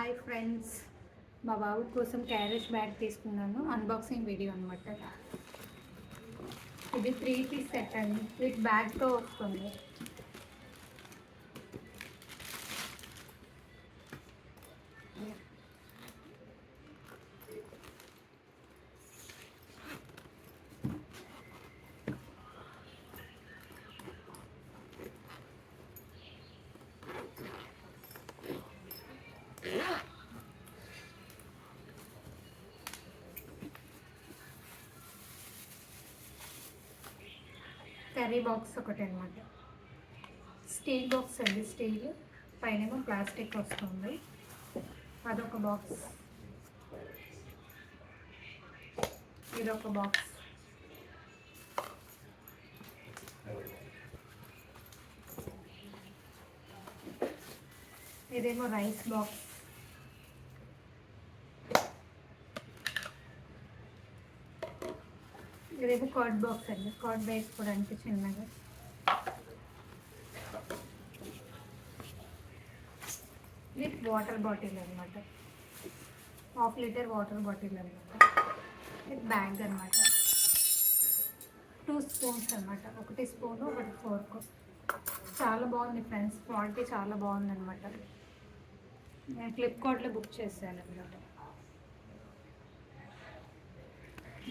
Hi friends. మా బాబు కోసం క్యారేజ్ బ్యాగ్ తీసుకున్నాను. అన్బాక్సింగ్ వీడియో అనమాట ఇది త్రీ పీస్ సెట్ అండి. విత్ బ్యాగ్తో వస్తుంది. కర్రీ బాక్స్ ఒకటి అనమాట స్టీల్ బాక్స్ అండి స్టీల్. పైనేమో ప్లాస్టిక్ వస్తుంది. అదొక బాక్స్. ఇదొక బాక్స్. ఇదేమో రైస్ బాక్స్. ఇదేమో కార్డ్ బాక్స్ అండి. కార్డ్ వేసుకోవడానికి చిన్నగా. విత్ వాటర్ బాటిల్ అనమాట హాఫ్ లీటర్ వాటర్ బాటిల్ అనమాట విత్ బ్యాగ్ అనమాట టూ స్పూన్స్ అనమాట ఒకటి స్పూను ఒకటి ఫోర్క్. చాలా బాగుంది ఫ్రెండ్స్. క్వాలిటీ చాలా బాగుంది అనమాట నేను ఫ్లిప్కార్ట్లో బుక్ చేశాను అనమాట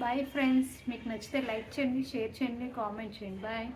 బాయ్ ఫ్రెండ్స్ మీకు నచ్చితే లైక్ చేయండి షేర్ చేయండి కామెంట్ చేయండి. బాయ్